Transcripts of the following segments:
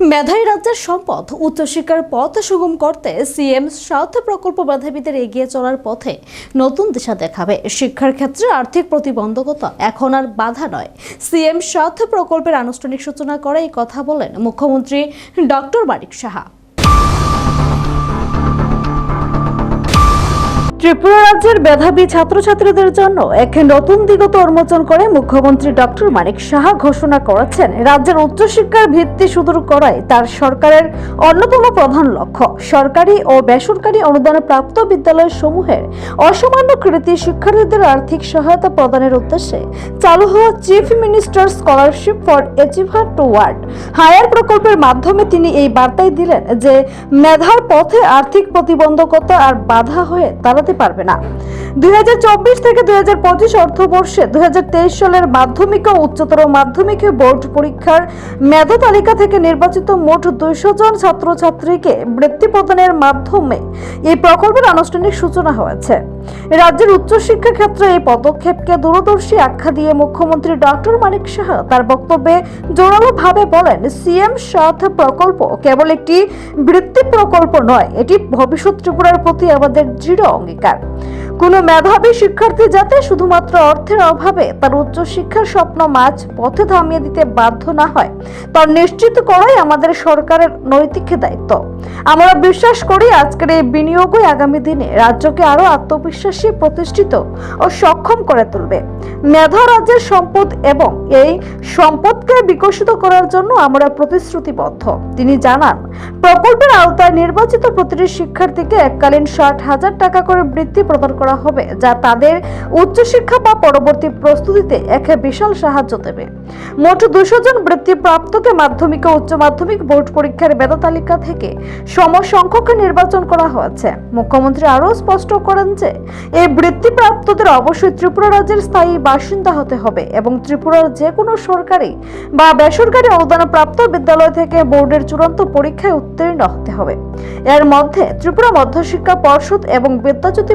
মেধাই রাজ্যের সম্পদ উচ্চশিক্ষার পথ সুগম করতে সিএম সাউথ প্রকল্প মেধাবীদের এগিয়ে চলার পথে নতুন দিশা দেখাবে। শিক্ষার ক্ষেত্রে আর্থিক প্রতিবন্ধকতা এখন আর বাধা নয়। সিএম সাউথ প্রকল্পের আনুষ্ঠানিক সূচনা করে এই কথা বলেন মুখ্যমন্ত্রী ডক্টর বারিক সাহা। ত্রিপুরা রাজ্যের মেধাবী ছাত্রছাত্রীদের জন্য এক নতুন দিগত উন্মোচন করে মুখ্যমন্ত্রী ডক্টর মানিক সাহা ঘোষণা করেছেন। রাজ্যের উচ্চশিক্ষার ভিত্তি সুদূর করাই তার সরকারের অন্যতম প্রধান লক্ষ্য। সরকারি ও বেসরকারি অনুদান প্রাপ্ত বিদ্যালয় সমূহের অসামান্য কৃতি শিক্ষার্থীদের আর্থিক সহায়তা প্রদানের উদ্দেশ্যে চালু হওয়া chief minister scholarship for achiever toward. Higher প্রকল্পের মাধ্যমে তিনি এই বার্তাই দিলেন যে, মেধার পথে আর্থিক প্রতিবন্ধকতা আর বাধা হয়ে দাঁড়াতে পারবে না। দুই হাজার চব্বিশ থেকে দুই হাজার পঁচিশ অর্থবর্ষে দুই সালের মাধ্যমিক ও উচ্চতর মাধ্যমিক বোর্ড পরীক্ষার মেধা তালিকা থেকে নির্বাচিত মোট দুইশো জন ছাত্রছাত্রীকে বৃত্তি প্রদানের মাধ্যমে এই প্রকল্পের আনুষ্ঠানিক সূচনা হয়েছে। রাজ্যের উচ্চশিক্ষা ক্ষেত্রে এই পদক্ষেপকে দূরদর্শী আখ্যা দিয়ে মুখ্যমন্ত্রী ডক্টর মানিক সাহা তার বক্তব্যে জোরালোভাবে বলেন, সিএম সাথ প্রকল্প কেবল একটি বৃত্তি প্রকল্প নয়, এটি ভবিষ্যৎ ত্রিপুরার প্রতি আমাদের দৃঢ় অঙ্গীকার। aplicar. কোনো মেধাবী শিক্ষার্থী যাতে শুধুমাত্র অর্থের অভাবে তার উচ্চশিক্ষার স্বপ্ন মাঝ পথে থামিয়ে দিতে বাধ্য না হয় তা নিশ্চিত করাই আমাদের সরকারের নৈতিক দায়িত্ব। আমরা বিশ্বাস করি আজকের এই বিনিয়োগই আগামী দিনে রাজ্যকে আরও আত্মবিশ্বাসী, প্রতিষ্ঠিত ও সক্ষম করে তুলবে। মেধা রাজ্যের সম্পদ এবং এই সম্পদকে বিকশিত করার জন্য আমরা প্রতিশ্রুতিবদ্ধ। তিনি জানান, প্রকল্পের আওতায় নির্বাচিত প্রতিটি শিক্ষার্থীকে এককালীন ষাট হাজার টাকা করে বৃত্তি প্রদান করা হবে, যা তাদের উচ্চশিক্ষা বা পরবর্তী প্রস্তুতিতে এক বিশাল সাহায্য দেবে। মোট দুশো জন বৃত্তি প্রাপ্তকে মাধ্যমিক ও উচ্চ মাধ্যমিক বোর্ড পরীক্ষার মেধা তালিকা থেকে সমসংখ্যক নির্বাচন করা হয়েছে। মুখ্যমন্ত্রী আরও স্পষ্ট করেন যে, এই বৃত্তি প্রাপ্তদের অবশ্যই ত্রিপুরা রাজ্যের স্থায়ী বাসিন্দা হতে হবে এবং ত্রিপুরার যে কোনো সরকারি বা বেসরকারি অনুদান প্রাপ্ত বিদ্যালয় থেকে বোর্ডের চূড়ান্ত পরীক্ষায় উত্তীর্ণ হতে হবে। এর মধ্যে ত্রিপুরা মধ্যশিক্ষা পর্ষদ এবং বিদ্যাজ্যোতি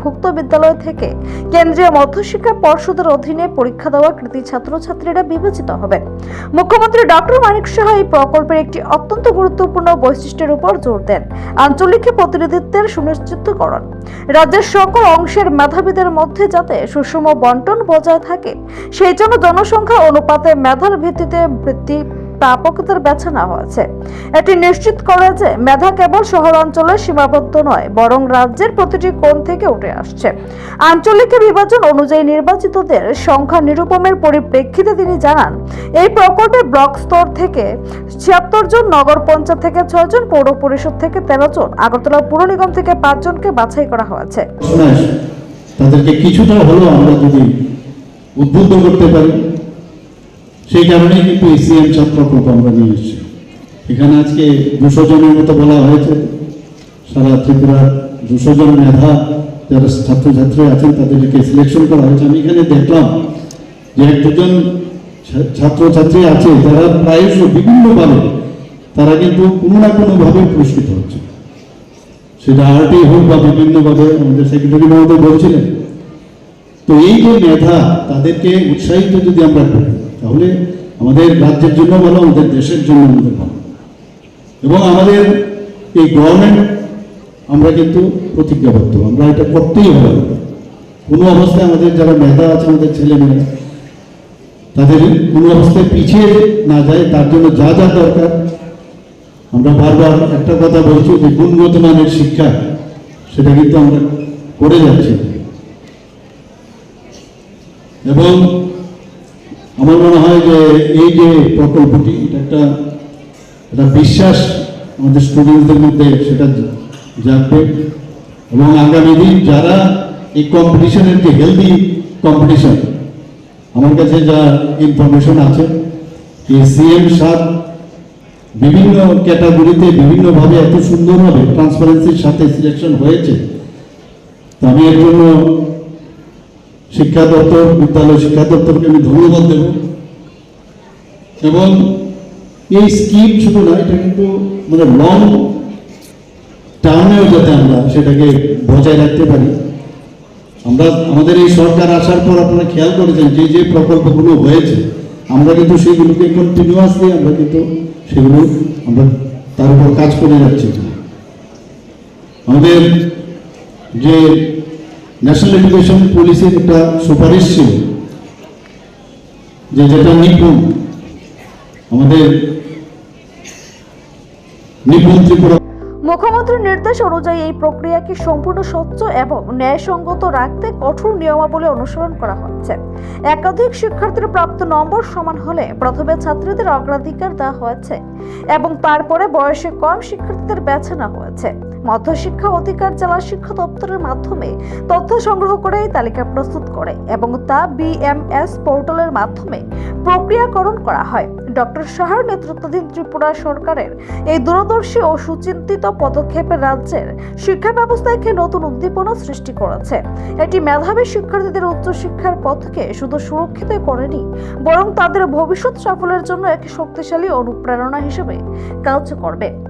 প্রকল্পভুক্ত বিদ্যালয় থেকে কেন্দ্রীয় মধ্যশিক্ষা পর্ষদের অধীনে পরীক্ষা দেওয়া কৃতি ছাত্রছাত্রীরা বিবেচিত হবেন। মুখ্যমন্ত্রী ডক্টর মানিক সাহা এই প্রকল্পের একটি অত্যন্ত গুরুত্বপূর্ণ বৈশিষ্ট্যের উপর জোর দেন। আঞ্চলিক প্রতিনিধিত্বের সুনিশ্চিতকরণ। রাজ্যের সকল অংশের মেধাবীদের মধ্যে যাতে সুষম বন্টন বজায় থাকে, সেই জন্য জনসংখ্যা অনুপাতে মেধার ভিত্তিতে বৃত্তি প্রাপকদের বেছে হয়েছে। এটি নিশ্চিত করে যে মেধা কেবল শহরাঞ্চলে সীমাবদ্ধ নয়, বরং রাজ্যের প্রতিটি কোণ থেকে উঠে আসছে। আঞ্চলিক বিভাজন অনুযায়ী নির্বাচিতদের সংখ্যা নিরূপমের পরিপ্রেক্ষিতে তিনি জানান, এই প্রকল্পে ব্লক স্তর থেকে ছিয়াত্তর জন, নগর পঞ্চায়েত থেকে ছয় জন, পৌর পরিষদ থেকে তেরো জন, আগরতলা পুর নিগম থেকে পাঁচ জনকে বাছাই করা হয়েছে। তাদেরকে কিছুটা হলেও আমরা যদি উদ্বুদ্ধ করতে পারি সেই কারণেই কিন্তু এসিএম ছাত্র প্রকল্প আমরা নিয়ে এখানে আজকে দুশো জনের মতো বলা হয়েছে। সারা ত্রিপুরার দুশো জন মেধা, যারা ছাত্রছাত্রী আছেন, তাদেরকে সিলেকশন করা হয়েছে। আমি এখানে দেখলাম যে এক দুজন ছাত্রছাত্রী আছে, যারা প্রায়শ বিভিন্নভাবে তারা কিন্তু কোনো না কোনোভাবে পুরস্কৃত হচ্ছে। সেটা আরটি হোক বা বিভিন্নভাবে আমাদের সেক্রেটারি মহোদয় বলছিলেন। তো এই যে মেধা, তাদেরকে উৎসাহিত যদি আমরা করি তাহলে আমাদের রাজ্যের জন্য ভালো, আমাদের দেশের জন্য আমাদের ভালো। এবং আমাদের এই গভর্নমেন্ট আমরা কিন্তু প্রতিজ্ঞাবদ্ধ, আমরা এটা করতেই হবে। কোনো অবস্থায় আমাদের যারা মেধা আছে, আমাদের ছেলে মেয়ে তাদের কোনো অবস্থায় পিছিয়ে না যায়, তার জন্য যা যা দরকার। আমরা বারবার একটা কথা বলছি, যে গুণগত মানের শিক্ষা, সেটা কিন্তু আমরা করে যাচ্ছি। এবং আমার মনে হয় যে এই যে প্রকল্পটি, এটা একটা একটা বিশ্বাস আমাদের স্টুডেন্টদের মধ্যে সেটা জাগবে। এবং আগামী দিন যারা এই কম্পিটিশনের যে হেলদি কম্পিটিশন আমার কাছে যা ইনফরমেশন আছে এই সিএম সাত বিভিন্ন ক্যাটাগরিতে বিভিন্নভাবে এত সুন্দরভাবে ট্রান্সপারেন্সির সাথে সিলেকশন হয়েছে। তো আমি এর জন্য শিক্ষা দপ্তর, বিদ্যালয় শিক্ষা দপ্তরকে আমি ধন্যবাদ দেব। এবং এই স্কিম শুধু না, এটা কিন্তু মানে লং টার্মেও যাতে আমরা সেটাকে বজায় রাখতে পারি, আমরা, আমাদের এই সরকার আসার পর আপনারা খেয়াল করেছেন, যে যে প্রকল্পগুলো হয়েছে, আমরা কিন্তু সেগুলোকে কন্টিনিউয়াসলি আমরা কিন্তু সেগুলো আমরা তার উপর কাজ করে যাচ্ছি। আমাদের যে ন্যাশনাল এডুকেশন পলিসির একটা সুপারিশ ছিল যে যেটা নিপুণ, আমাদের নিপুণ ত্রিপুরা মুখ্যমন্ত্রীর নির্দেশ অনুযায়ী এই প্রক্রিয়াকে সম্পূর্ণ স্বচ্ছ এবং ন্যায়সঙ্গত রাখতে কঠোর নিয়মাবলী অনুসরণ করা হচ্ছে। একাধিক শিক্ষার্থীর প্রাপ্ত নম্বর সমান হলে প্রথমে ছাত্রীদের অগ্রাধিকার দেওয়া হয়েছে এবং তারপরে বয়সে কম শিক্ষার্থীদের বেছে নেওয়া হয়েছে। মধ্যশিক্ষা অধিকার জেলা শিক্ষা দপ্তরের মাধ্যমে তথ্য সংগ্রহ করে তালিকা প্রস্তুত করে এবং তা বিএমএস পোর্টালের মাধ্যমে প্রক্রিয়াকরণ করা হয়। ডক্টর সাহার নেতৃত্বাধীন ত্রিপুরা সরকারের এই দূরদর্শী ও সুচিন্তিত পদক্ষেপে রাজ্যের শিক্ষা ব্যবস্থায় একটি নতুন উদ্দীপনা সৃষ্টি করেছে। এটি মেধাবী শিক্ষার্থীদের উচ্চশিক্ষার পথকে শুধু সুরক্ষিত করেনি, বরং তাদের ভবিষ্যৎ সাফল্যের জন্য এক শক্তিশালী অনুপ্রেরণা হিসেবে কাজ করবে।